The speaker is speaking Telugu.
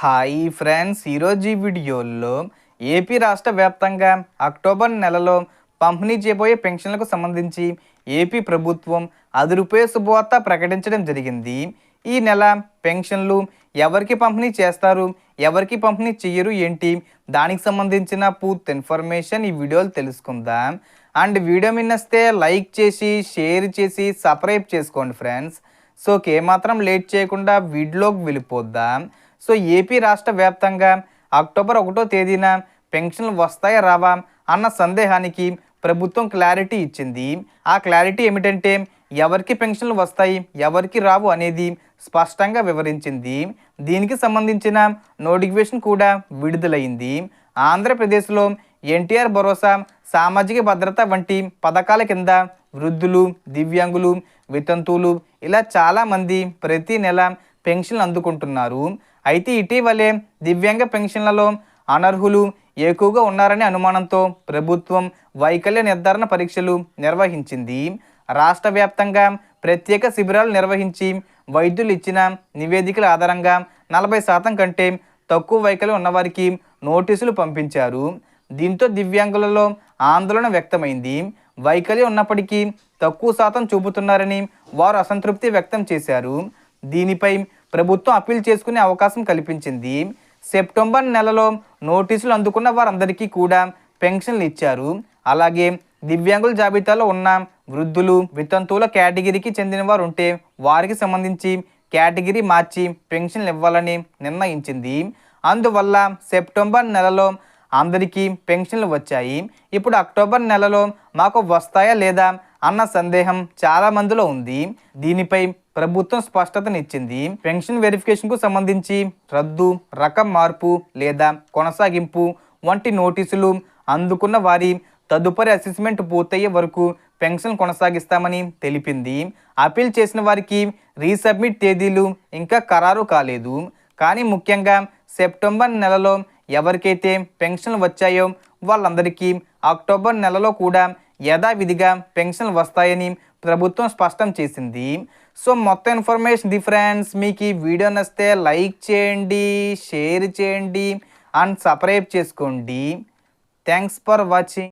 హాయ్ ఫ్రెండ్స్ ఈరోజు ఈ వీడియోలో ఏపీ రాష్ట్ర వ్యాప్తంగా అక్టోబర్ నెలలో పంపిణీ చేయబోయే పెన్షన్లకు సంబంధించి ఏపీ ప్రభుత్వం అది శుభవార్త ప్రకటించడం జరిగింది. ఈ నెల పెన్షన్లు ఎవరికి పంపిణీ చేస్తారు ఎవరికి పంపిణీ చేయరు ఏంటి దానికి సంబంధించిన పూర్తి ఇన్ఫర్మేషన్ ఈ వీడియోలు తెలుసుకుందాం. అండ్ వీడియో మిన్నస్తే లైక్ చేసి షేర్ చేసి సబ్స్క్రైబ్ చేసుకోండి ఫ్రెండ్స్. సో ఏమాత్రం లేట్ చేయకుండా వీడియోకి వెళ్ళిపోద్దాం సో ఏపీ రాష్ట్ర వ్యాప్తంగా అక్టోబర్ ఒకటో తేదీన పెన్షన్లు వస్తాయా రావా అన్న సందేహానికి ప్రభుత్వం క్లారిటీ ఇచ్చింది. ఆ క్లారిటీ ఏమిటంటే ఎవరికి పెన్షన్లు వస్తాయి ఎవరికి రావు అనేది స్పష్టంగా వివరించింది. దీనికి సంబంధించిన నోటిఫికేషన్ కూడా విడుదలైంది. ఆంధ్రప్రదేశ్లో ఎన్టీఆర్ భరోసా సామాజిక భద్రత వంటి పథకాల కింద వృద్ధులు దివ్యాంగులు వితంతువులు ఇలా చాలామంది ప్రతి నెల పెన్షన్లు అందుకుంటున్నారు. అయితే ఇటీవలే దివ్యాంగ పెన్షన్లలో అనర్హులు ఎక్కువగా ఉన్నారనే అనుమానంతో ప్రభుత్వం వైకల్య నిర్ధారణ పరీక్షలు నిర్వహించింది. రాష్ట్ర వ్యాప్తంగా ప్రత్యేక శిబిరాలు నిర్వహించి వైద్యులు ఇచ్చిన నివేదికల ఆధారంగా నలభై శాతం కంటే తక్కువ వైకల్యం ఉన్నవారికి నోటీసులు పంపించారు. దీంతో దివ్యాంగులలో ఆందోళన వ్యక్తమైంది. వైకల్యం ఉన్నప్పటికీ తక్కువ శాతం చూపుతున్నారని వారు అసంతృప్తి వ్యక్తం చేశారు. దీనిపై ప్రభుత్వం అప్పీల్ చేసుకునే అవకాశం కల్పించింది. సెప్టెంబర్ నెలలో నోటీసులు అందుకున్న వారందరికీ కూడా పెన్షన్లు ఇచ్చారు. అలాగే దివ్యాంగుల జాబితాలో ఉన్న వృద్ధులు వితంతువుల కేటగిరీకి చెందిన వారు ఉంటే వారికి సంబంధించి కేటగిరీ మార్చి పెన్షన్లు ఇవ్వాలని నిర్ణయించింది. అందువల్ల సెప్టెంబర్ నెలలో అందరికీ పెన్షన్లు వచ్చాయి. ఇప్పుడు అక్టోబర్ నెలలో మాకు వస్తాయా లేదా అన్న సందేహం చాలా మందిలో ఉంది. దీనిపై ప్రభుత్వం స్పష్టతనిచ్చింది. పెన్షన్ వెరిఫికేషన్కు సంబంధించి రద్దు రకం మార్పు లేదా కొనసాగింపు వంటి నోటీసులు అందుకున్న వారి తదుపరి అసెస్మెంట్ పూర్తయ్యే వరకు పెన్షన్ కొనసాగిస్తామని తెలిపింది. అప్పీల్ చేసిన వారికి రీసబ్మిట్ తేదీలు ఇంకా ఖరారు కాలేదు. కానీ ముఖ్యంగా సెప్టెంబర్ నెలలో ఎవరికైతే పెన్షన్లు వచ్చాయో వాళ్ళందరికీ అక్టోబర్ నెలలో కూడా యథావిధిగా పెన్షన్లు వస్తాయని ప్రభుత్వం స్పష్టం చేసింది. సో మొత్తం ఇన్ఫర్మేషన్ డిఫరెన్స్ మీకు ఈ వీడియో నచ్చితే లైక్ చేయండి షేర్ చేయండి అండ్ సబ్స్క్రైబ్ చేసుకోండి. Thanks for watching.